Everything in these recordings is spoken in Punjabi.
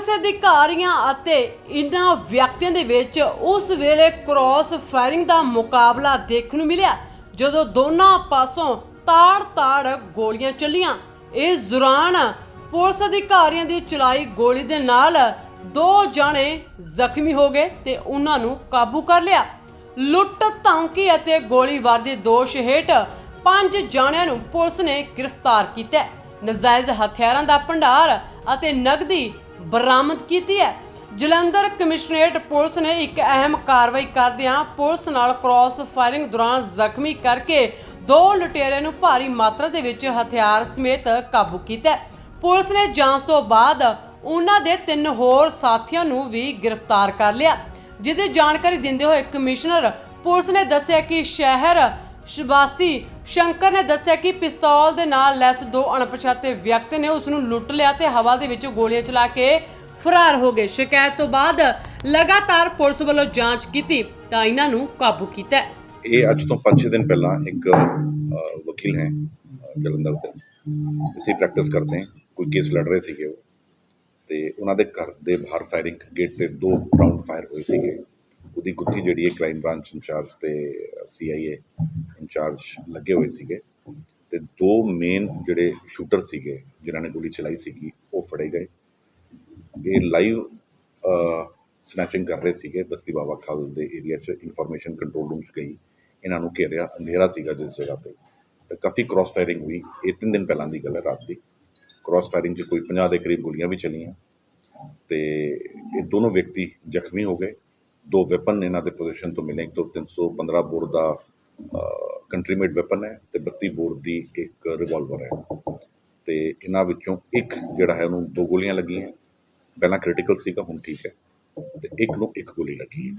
ਪੁਲਿਸ ਅਧਿਕਾਰੀਆਂ ਅਤੇ ਇਨ੍ਹਾਂ ਵਿਅਕਤੀਆਂ ਦੇ ਵਿੱਚ ਉਸ ਵੇਲੇ ਕ੍ਰਾਸ ਫਾਇਰਿੰਗ ਦਾ ਮੁਕਾਬਲਾ ਦੇਖਣ ਨੂੰ ਮਿਲਿਆ, ਜਦੋਂ ਦੋਨਾਂ ਪਾਸੋਂ ਤਾੜ-ਤਾੜ ਗੋਲੀਆਂ ਚੱਲੀਆਂ ਇਸ ਦੌਰਾਨ ਪੁਲਿਸ ਅਧਿਕਾਰੀਆਂ ਦੀ ਚਲਾਈ ਗੋਲੀ ਦੇ ਨਾਲ ਦੋ ਜਾਣੇ ਜ਼ਖਮੀ ਹੋ ਗਏ ਤੇ ਉਹਨਾਂ ਨੂੰ ਕਾਬੂ ਕਰ ਲਿਆ ਲੁੱਟ, ਧਮਕੀ ਅਤੇ ਗੋਲੀਬਾਰ ਦੇ ਦੋਸ਼ ਹੇਠ ਪੰਜ ਜਾਣਿਆਂ ਨੂੰ ਪੁਲਿਸ ਨੇ ਗ੍ਰਿਫਤਾਰ ਕੀਤਾ ਹੈ। ਨਜਾਇਜ਼ ਹਥਿਆਰਾਂ ਦਾ ਭੰਡਾਰ ਅਤੇ ਨਗਦੀ ਬਰਾਮਦ ਕੀਤੀ ਹੈ। ਜਲੰਧਰ ਕਮਿਸ਼ਨਰੇਟ ਪੁਲਿਸ ਨੇ ਇੱਕ ਅਹਿਮ ਕਾਰਵਾਈ ਕਰਦਿਆਂ ਪੁਲਿਸ ਨਾਲ ਕ੍ਰਾਸ ਫਾਇਰਿੰਗ ਦੌਰਾਨ ਜ਼ਖਮੀ ਕਰਕੇ ਦੋ ਲੁਟੇਰਿਆਂ ਨੂੰ ਭਾਰੀ ਮਾਤਰਾ ਦੇ ਵਿੱਚ ਹਥਿਆਰ ਸਮੇਤ ਕਾਬੂ ਕੀਤਾ ਪੁਲਿਸ ਨੇ ਜਾਂਚ ਤੋਂ ਬਾਅਦ ਉਹਨਾਂ ਦੇ ਤਿੰਨ ਹੋਰ ਸਾਥੀਆਂ ਨੂੰ ਵੀ ਗ੍ਰਿਫਤਾਰ ਕਰ ਲਿਆ। ਜਿਸ ਦੀ ਜਾਣਕਾਰੀ ਦਿੰਦੇ ਹੋਏ ਕਮਿਸ਼ਨਰ ਪੁਲਿਸ ਨੇ ਦੱਸਿਆ ਕਿ ਸ਼ਹਿਰ ਸ਼ਿਵਾਸੀ ਸ਼ੰਕਰ ਨੇ ਦੱਸਿਆ ਕਿ ਪਿਸਤੌਲ ਦੇ ਨਾਲ ਲੈਸ ਦੋ ਅਣਪਛਾਤੇ ਵਿਅਕਤੀ ਨੇ ਉਸ ਨੂੰ ਲੁੱਟ ਲਿਆ ਤੇ ਹਵਾ ਦੇ ਵਿੱਚ ਗੋਲੀਆਂ ਚਲਾ ਕੇ ਫਰਾਰ ਹੋ ਗਏ। ਸ਼ਿਕਾਇਤ ਤੋਂ ਬਾਅਦ ਲਗਾਤਾਰ ਪੁਲਿਸ ਵੱਲੋਂ ਜਾਂਚ ਕੀਤੀ ਤਾਂ ਇਹਨਾਂ ਨੂੰ ਕਾਬੂ ਕੀਤਾ ਇਹ ਅੱਜ ਤੋਂ 5 ਦਿਨ ਪਹਿਲਾਂ ਇੱਕ ਵਕੀਲ ਹੈ ਜਲੰਧਰ ਦੇ। ਇੱਥੇ ਪ੍ਰੈਕਟਿਸ ਕਰਦੇ ਹੈ। ਕੋਈ ਕੇਸ ਲੜ ਰਹੇ ਸੀਗੇ ਉਹ। ਤੇ ਉਹਨਾਂ ਦੇ ਘਰ ਦੇ ਬਾਹਰ ਫਾਇਰਿੰਗ ਗੇਟ ਤੇ ਦੋ ਰਾਉਂਡ ਫਾਇਰ ਹੋਏ ਸੀਗੇ। ਉਹਦੀ ਗੁੱਥੀ ਜਿਹੜੀ ਹੈ ਕ੍ਰਾਈਮ ਬ੍ਰਾਂਚ ਇੰਚਾਰਜ ਤੇ ਸੀਆਈਏ ਇੰਚਾਰਜ ਲੱਗੇ ਹੋਏ ਸੀਗੇ। ਤੇ ਦੋ ਮੇਨ ਜਿਹੜੇ ਸ਼ੂਟਰ ਸੀਗੇ, ਜਿਨ੍ਹਾਂ ਨੇ ਗੋਲੀ ਚਲਾਈ ਸੀਗੀ, ਉਹ ਫੜੇ ਗਏ। ਇਹ ਲਾਈਵ ਸਨੈਚਿੰਗ ਕਰ ਰਹੇ ਸੀਗੇ ਬਸਤੀ ਬਾਬਾ ਖਾਲ ਦੇ ਏਰੀਆ 'ਚ ਇਨਫੋਰਮੇਸ਼ਨ ਕੰਟਰੋਲ ਰੂਮ 'ਚ ਗਈ। ਇਹਨਾਂ ਨੂੰ ਘੇਰਿਆ, ਅੰਧੇਰਾ ਸੀਗਾ ਜਿਸ ਜਗ੍ਹਾ ਤੇ। ਤੇ ਕਾਫੀ ਕ੍ਰਾਸ ਫਾਇਰਿੰਗ ਹੋਈ। ਇਹ ਤਿੰਨ ਦਿਨ ਪਹਿਲਾਂ ਦੀ ਗੱਲ ਹੈ, ਰਾਤ ਦੀ। ਕ੍ਰਾਸ ਫਾਇਰਿੰਗ 'ਚ ਕੋਈ 50 ਦੇ ਕਰੀਬ ਗੋਲੀਆਂ ਵੀ ਚਲੀਆਂ। ਤੇ ਇਹ ਦੋਨੋਂ ਵਿਅਕਤੀ ਜ਼ਖਮੀ ਹੋ ਗਏ। ਦੋ ਵੈਪਨ ਇਹਨਾਂ ਦੇ ਪੋਜੀਸ਼ਨ ਤੋਂ ਮਿਲੇ। ਇੱਕ ਤੋਂ 315 ਬੋਰ ਦਾ ਕੰਟਰੀ ਮੇਡ ਵੈਪਨ ਹੈ ਤੇ 32 ਬੋਰ ਦੀ ਇੱਕ ਰਿਵਾਲਵਰ ਹੈ। ਤੇ ਇਹਨਾਂ ਵਿੱਚੋਂ ਇੱਕ ਜਿਹੜਾ ਹੈ ਉਹਨੂੰ ਦੋ ਗੋਲੀਆਂ ਲੱਗੀਆਂ। ਪਹਿਲਾਂ ਕ੍ਰਿਟੀਕਲ ਸੀਗਾ, ਹੁਣ ਠੀਕ ਹੈ। ਤੇ ਇੱਕ ਨੂੰ ਇੱਕ ਗੋਲੀ ਲੱਗੀ ਹੈ।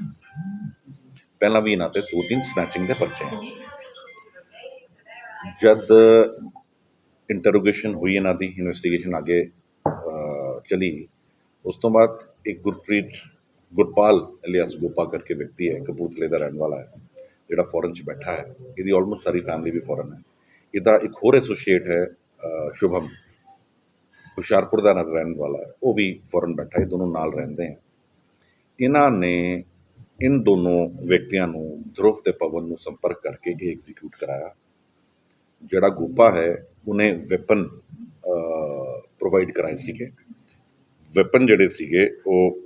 ਪਹਿਲਾਂ ਵੀ ਇਹਨਾਂ ਤੇ ਦੋ ਤਿੰਨ ਸਨੈਚਿੰਗ ਦੇ ਪਰਚੇ ਹੈ। ਜਦ ਇੰਟਰੋਗੇਸ਼ਨ ਹੋਈ ਇਹਨਾਂ ਦੀ ਇਨਵੈਸਟੀਗੇਸ਼ਨ ਅੱਗੇ ਚਲੀ। ਉਸ ਤੋਂ ਬਾਅਦ ਇੱਕ ਗੁਰਪ੍ਰੀਤ, ਗੁਰਪਾਲ ਅਲੀਅਸ ਗੋਪਾ ਕਰਕੇ ਵਿਅਕਤੀ ਹੈ, ਕਪੂਰਥਲੇ ਦਾ ਰਹਿਣ ਵਾਲਾ ਹੈ। ਜਿਹੜਾ ਫੋਰਨ 'ਚ ਬੈਠਾ ਹੈ, ਇਹਦੀ ਆਲਮੋਸਟ ਸਾਰੀ ਫੈਮਿਲੀ ਵੀ ਫੋਰਨ ਹੈ। ਇਹਦਾ ਇੱਕ ਹੋਰ ਐਸੋਸੀਏਟ ਹੈ ਸ਼ੁਭਮ। ਹੁਸ਼ਿਆਰਪੁਰ ਦਾ ਰਹਿਣ ਵਾਲਾ ਹੈ, ਉਹ ਵੀ ਫੋਰਨ ਬੈਠਾ ਹੈ ਦੋਨੋਂ ਨਾਲ ਰਹਿੰਦੇ ਹੈ ਇਹਨਾਂ ਨੇ ਇਨ ਦੋਨੋਂ ਵਿਅਕਤੀਆਂ ਨੂੰ ਧਰੁਵ ਤੇ ਪਵਨ ਨੂੰ ਸੰਪਰਕ ਕਰਕੇ ਇਹ ਐਗਜ਼ੀਕਿਊਟ ਕਰਾਇਆ। ਜਿਹੜਾ ਗੋਪਾ ਹੈ, ਉਹਨੇ ਵੈਪਨ ਪ੍ਰੋਵਾਈਡ ਕਰਾਏ ਸੀਗੇ। ਵੈਪਨ ਜਿਹੜੇ ਸੀਗੇ, ਉਹ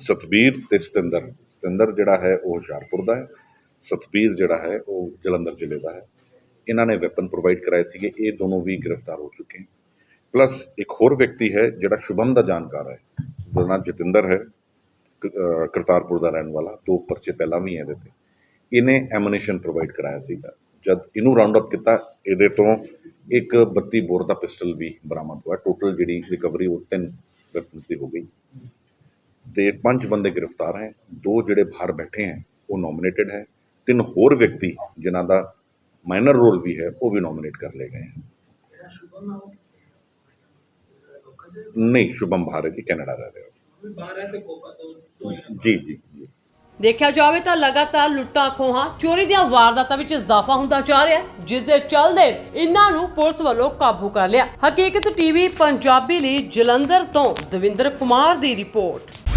ਸਤਬੀਰ ਤੇ ਸਤਿੰਦਰ। ਸਤਿੰਦਰ ਜਿਹੜਾ ਹੈ, ਉਹ ਹੁਸ਼ਿਆਰਪੁਰ ਦਾ ਹੈ। ਸਤਬੀਰ ਜਿਹੜਾ ਹੈ, ਉਹ ਜਲੰਧਰ ਜ਼ਿਲ੍ਹੇ ਦਾ ਹੈ। ਇਹਨਾਂ ਨੇ ਵੈਪਨ ਪ੍ਰੋਵਾਈਡ ਕਰਾਏ ਸੀਗੇ, ਇਹ ਦੋਨੋਂ ਵੀ ਗ੍ਰਿਫਤਾਰ ਹੋ ਚੁੱਕੇ ਹਨ। ਪਲੱਸ ਇੱਕ ਹੋਰ ਵਿਅਕਤੀ ਹੈ, ਜਿਹੜਾ ਸ਼ੁਭਮ ਦਾ ਜਾਣਕਾਰ ਹੈ ਉਹਦਾ ਨਾਮ ਜਤਿੰਦਰ ਹੈ ਕਰਤਾਰਪੁਰ ਦਾ ਰਹਿਣ ਵਾਲਾ, ਦੋ ਪਰਚੇ ਪਹਿਲਾਂ ਵੀ ਹੈ ਇਹਦੇ ਤੇ। ਇਹਨੇ ਐਮੂਨੇਸ਼ਨ ਪ੍ਰੋਵਾਈਡ ਕਰਾਇਆ ਸੀਗਾ। ਜਦ ਇਹਨੂੰ ਰਾਉਂਡ ਅਪ ਕੀਤਾ, ਇਹਦੇ ਤੋਂ ਇੱਕ 32 ਬੋਰ ਦਾ ਪਿਸਟਲ ਵੀ ਬਰਾਮਦ ਹੋਇਆ। ਟੋਟਲ ਜਿਹੜੀ ਰਿਕਵਰੀ ਉਹ ਤਿੰਨ ਵੈਪਨਸ ਦੀ ਹੋ ਗਈ। ਤੇ ਪੰਜ ਬੰਦੇ ਗ੍ਰਿਫਤਾਰ ਹੈ, ਦੋ ਜਿਹੜੇ ਬਾਹਰ ਬੈਠੇ ਹੈ, ਉਹ ਨੋਮੀਨੇਟਡ ਹੈ। ਤਿੰਨ ਹੋਰ ਵਿਅਕਤੀ ਜਿਨ੍ਹਾਂ ਦਾ ਮਾਈਨਰ ਰੋਲ ਵੀ ਹੈ, ਉਹ ਵੀ ਨੋਮੀਨੇਟ ਕਰ ਲਏ ਗਏ ਹੈ ਨਹੀਂ, ਸ਼ੁਭਮ ਬਾਹਰ ਜੀ, ਕੈਨੇਡਾ ਰਹਿ ਰਿਹਾ। ਜੀ ਜੀ ਜੀ। ਦੇਖਿਆ ਜਾਵੇ ਤਾਂ ਲਗਾਤਾਰ ਲੁੱਟਾਂ ਖੋਹਾਂ, ਚੋਰੀ ਦੀਆਂ ਵਾਰਦਾਤਾਂ ਵਿੱਚ ਇਜ਼ਾਫਾ ਹੁੰਦਾ ਜਾ ਰਿਹਾ ਹੈ, ਜਿਸ ਦੇ ਚੱਲਦੇ ਇਹਨਾਂ ਨੂੰ ਪੁਲਿਸ ਵੱਲੋਂ ਕਾਬੂ ਕਰ ਲਿਆ। ਹਕੀਕਤ ਟੀਵੀ ਪੰਜਾਬੀ ਲਈ ਜਲੰਧਰ ਤੋਂ ਦਵਿੰਦਰ ਕੁਮਾਰ ਦੀ ਰਿਪੋਰਟ।